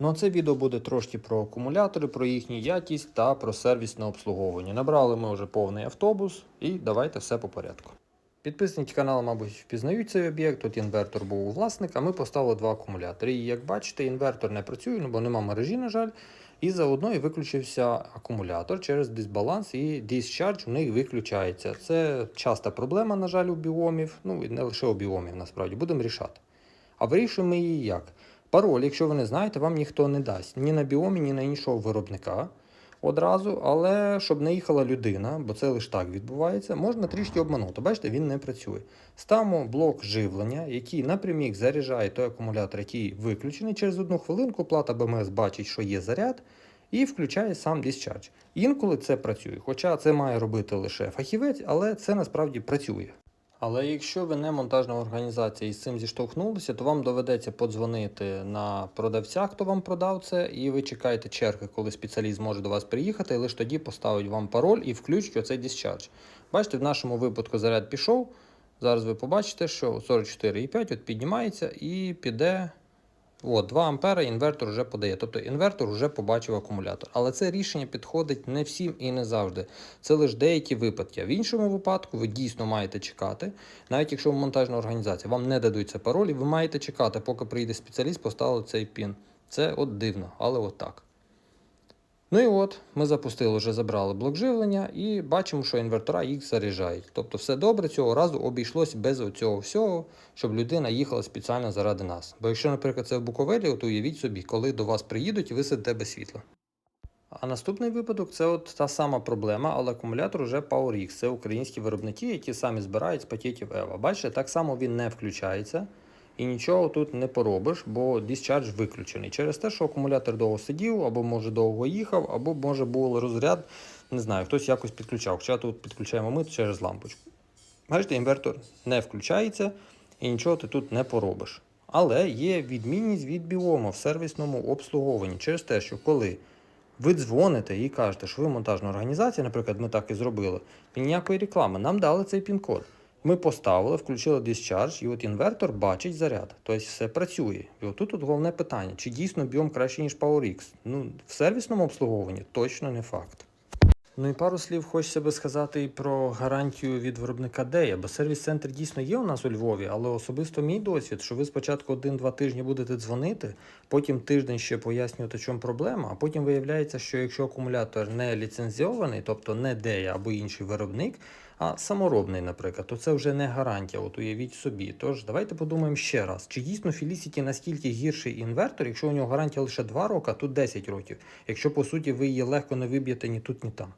Ну а це відео буде трошки про акумулятори, про їхню якість та про сервісне обслуговування. Набрали ми вже повний автобус і давайте все по порядку. Підписники каналу, мабуть, впізнають цей об'єкт. Тут інвертор був у власника. Ми поставили два акумулятори. І як бачите, інвертор не працює, ну, бо нема мережі, на жаль. І заодно і виключився акумулятор через дисбаланс, і discharge в них виключається. Це часта проблема, на жаль, у біомів. Ну і не лише у біомів, насправді, будемо рішати. А вирішуємо її як? Пароль, якщо ви не знаєте, вам ніхто не дасть ні на біомі, ні на іншого виробника одразу, але щоб не їхала людина, бо це лише так відбувається, можна трішки обманути. Бачите, він не працює. Ставимо блок живлення, який напрямік заряджає той акумулятор, який виключений. Через одну хвилинку плата БМС бачить, що є заряд, і включає сам discharge. Інколи це працює, хоча це має робити лише фахівець, але це насправді працює. Але якщо ви не монтажна організація і з цим зіштовхнулися, то вам доведеться подзвонити на продавця, хто вам продав це, і ви чекаєте черги, коли спеціаліст зможе до вас приїхати, і лише тоді поставить вам пароль і включить оцей discharge. Бачите, в нашому випадку заряд пішов. Зараз ви побачите, що 44,5 от піднімається і піде. От, 2 ампера інвертор вже подає. Тобто інвертор вже побачив акумулятор. Але це рішення підходить не всім і не завжди. Це лише деякі випадки. В іншому випадку ви дійсно маєте чекати. Навіть якщо ви монтажна організація, вам не дадуть це пароль, ви маєте чекати, поки прийде спеціаліст, поставить цей пін. Це от дивно, але от так. Ну і от, ми запустили, вже забрали блок живлення і бачимо, що інвертора їх заряджають. Тобто все добре, цього разу обійшлось без цього всього, щоб людина їхала спеціально заради нас. Бо якщо, наприклад, це в Буковелі, то уявіть собі, коли до вас приїдуть ви сидите без світла. А наступний випадок це от та сама проблема, але акумулятор вже PowerX. Це українські виробники, які самі збирають з пакетів EVA. Бачите, так само він не включається. І нічого тут не поробиш, бо discharge виключений. Через те, що акумулятор довго сидів, або може довго їхав, або може був розряд, не знаю, хтось якось підключав. Хоча тут підключаємо ми через лампочку. Бачите, інвертор не включається і нічого ти тут не поробиш. Але є відмінність від біому в сервісному обслуговуванні через те, що коли ви дзвоните і кажете, що ви монтажна організація, наприклад, ми так і зробили, і ніякої реклами, нам дали цей пін-код. Ми поставили, включили discharge, і от інвертор бачить заряд. Тобто все працює. І отут от головне питання: чи дійсно біом краще, ніж PowerX? Ну, в сервісному обслуговуванні точно не факт. Ну і пару слів хочеться би сказати і про гарантію від виробника Дея, бо сервіс-центр дійсно є у нас у Львові, але особисто мій досвід, що ви спочатку один-два тижні будете дзвонити, потім тиждень ще пояснювати, чому проблема, а потім виявляється, що якщо акумулятор не ліцензіований, тобто не Дея або інший виробник, а саморобний, наприклад, то це вже не гарантія. От уявіть собі. Тож давайте подумаємо ще раз, чи дійсно Felicity настільки гірший інвертор, якщо у нього гарантія лише 2 роки, а тут 10 років, якщо по суті ви її легко не виб'єте ні тут, ні там.